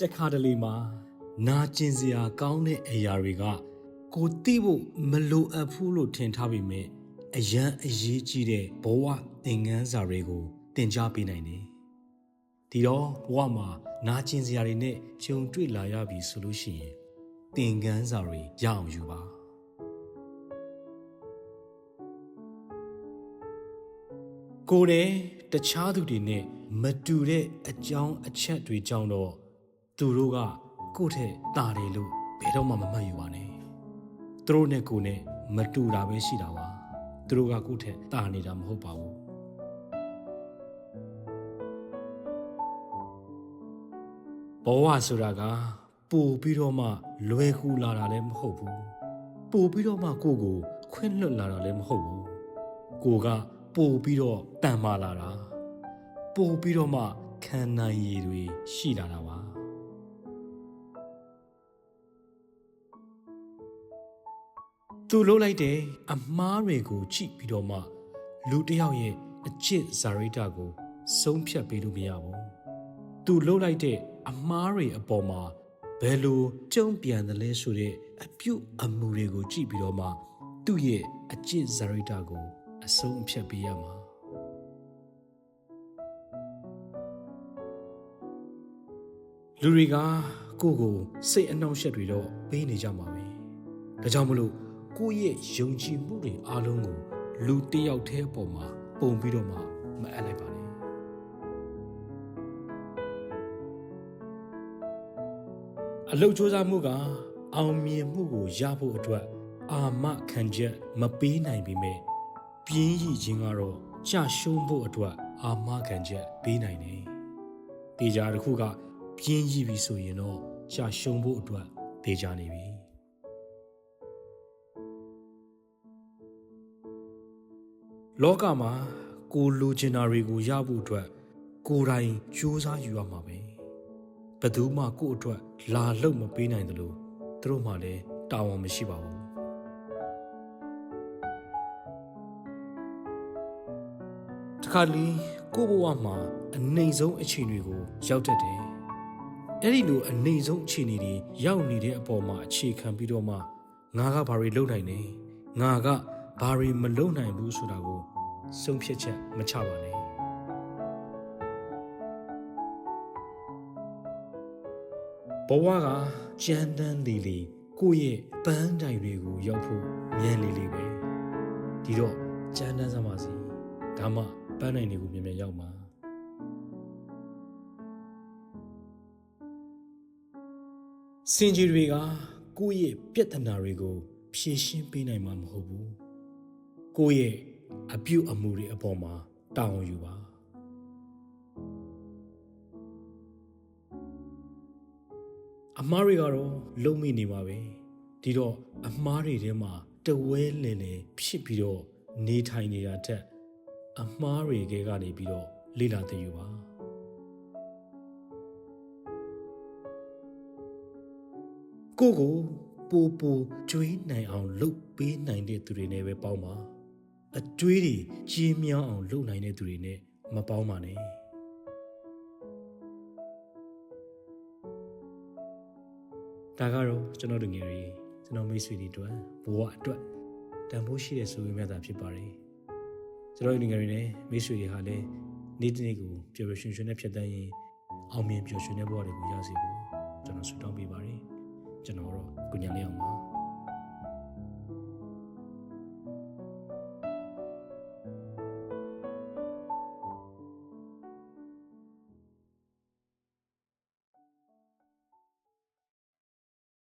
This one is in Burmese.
တခါတလေမှာနာကျင်စရာကောင်းတဲ့အရာတွေကကိုသိဖို့မလိုအပ်ဘူးလို့ထင်ထားပေမဲ့အရန်အရေးကြီးတဲ့ဘဝသင်ခန်းစာတွေကိုသင်ကြားပေးနိုင်တယ်။ဒီတော့ဘဝမှာနာကျင်စရာတွေနဲ့ကြုံတွေ့လာရပြီဆိုလို့ရှိရင်သင်ခန်းစာတွေရအောင်ယူပါ။ကိုယ်နဲ့တခြားသူတွေနဲ့မတူတဲ့အကြောင်းအချက်တွေကြောင့်တော့ သူတို့ကကိုယ့်ထက်တာတယ်လို့ဘယ်တော့မှမမှတ်ယူပါနဲ့သူတို့နဲ့ကိုယ်နဲ့မတူတာပဲရှိတာပါသူတို့ကကိုယ့်ထက်တာနေတာမဟုတ်ပါဘူးဘဝဆိုတာကပို့ပြီးတော့မှလွယ်ကူလာတာလည်းမဟုတ်ဘူးပို့ပြီးတော့မှကိုယ့်ကိုခွင့်လွတ်လာတာလည်းမဟုတ်ဘူးကိုကပို့ပြီးတော့တန်မာလာတာပို့ပြီးတော့မှခံနိုင်ရည်တွေရှိလာတာပါ သူလှုပ်လိုက်တဲ့အမားတွေကိုကြည့်ပြီးတော့မှလူတစ်ယောက်ရဲ့အချစ်ဇာရိတကိုဆုံးဖြတ်ပေးလို့မရဘူးသူလှုပ်လိုက်တဲ့အမားတွေအပေါ်မှာဘယ်လိုကြုံပြန်တယ်လဲဆိုတဲ့အပြုတ်အမူတွေကိုကြည့်ပြီးတော့မှသူ့ရဲ့အချစ်ဇာရိတကိုအဆုံးအဖြတ်ပေးရမှာလူတွေကကိုယ့်ကိုစိတ်အနှောင့်အယှက်တွေတော့ပေးနေကြမှာပဲဒါကြောင့်မလို့ ကိုယ့်ရဲ့ယုံကြည်မှုတွေအားလုံးကိုလူတစ်ယောက်တည်းအပေါ်မှာပုံပြီးတော့မှမအပ်လိုက်ပါနဲ့အလုတ်စူးစမ်းမှုကအောင်မြင်မှုကိုရဖို့အတွက်အာမခံချက်မပေးနိုင်ပေမဲ့ပြင်းရည်ခြင်းကတော့ကြာရှုံးဖို့အတွက်အာမခံချက်ပေးနိုင်တယ်။တေချာတစ်ခုကပြင်းရည်ပြီဆိုရင်တော့ကြာရှုံးဖို့အတွက်တေချာနေပြီ။ လောကမှာကိုလိုချင်တာတွေကိုရဖို့အတွက်ကိုယ်တိုင်ကြိုးစားယူရမှာပဲ။ဘယ်သူမှကိုယ့်အတွက်လာလို့မပေးနိုင်တယ်လို့သူတို့မှလည်းတာဝန်မရှိပါဘူး။တခါလေကိုယ့်ဘဝမှာအနေဆုံးအခြေအနေကိုရောက်တတ်တယ်။အဲ့ဒီလိုအနေဆုံးအခြေအနေတွေရောက်နေတဲ့အပေါ်မှာအခြေခံပြီးတော့မှငါကဘာတွေလုပ်နိုင်လဲ။ငါက ဘာတွေမလုပ်နိုင်ဘူးဆိုတာကိုဆုံးဖြတ်ချက်မချပါနဲ့။ဘဝကကြမ်းတမ်းလီလီကိုယ့်ရဲ့ပန်းတိုင်တွေကိုရောက်ဖို့မြန်လီလီပဲဒီတော့ကြမ်းတမ်းစမ်းပါစီဒါမှပန်းတိုင်တွေကိုမြန်မြန်ရောက်မှာစင်ကြီးတွေကကိုယ့်ရဲ့ပြဿနာတွေကိုဖြေရှင်းပေးနိုင်မှာမဟုတ်ဘူး ကိုယ့်ရဲ့အပြုတ်အမူတွေအပေါ်မှာတာဝန်ယူပါအမားတွေကတော့လုံမိနေမှာပဲဒီတော့အမားတွေထဲမှာတဝဲလည်လည်ဖြစ်ပြီးတော့နေထိုင်နေတာတက်အမားတွေကကနေပြီးတော့လေ့လာသိယူပါကိုကိုပူပူကျွေးနိုင်အောင် လုပ်ပေးနိုင်တဲ့သူတွေနဲ့ပဲပေါင်းပါ အတွေးတွေကြီးမြောင်းအောင်လုပ်နိုင်တဲ့သူတွေနဲ့မပေါင်းပါနဲ့ဒါကတော့ကျွန်တော်တို့ငယ်တွေကျွန်တော်မိတ်ဆွေတွေအတွက်ဘဝအတွက်တန်ဖိုးရှိတဲ့ဆိုရင်မြတ်တာဖြစ်ပါတယ်ကျွန်တော်တို့ငယ်တွေနဲ့မိတ်ဆွေတွေဟာလည်းနေ့တစ်နေ့ကိုပျော်ပျော်ရွှင်ရွှင်နဲ့ဖြတ်သန်းရင်အောင်မြင်ပျော်ရွှင်တဲ့ဘဝတွေကိုရစေဖို့ကျွန်တော်ဆုတောင်းပေးပါတယ်ကျွန်တော်တော့ကုညာလေးအောင်ပါ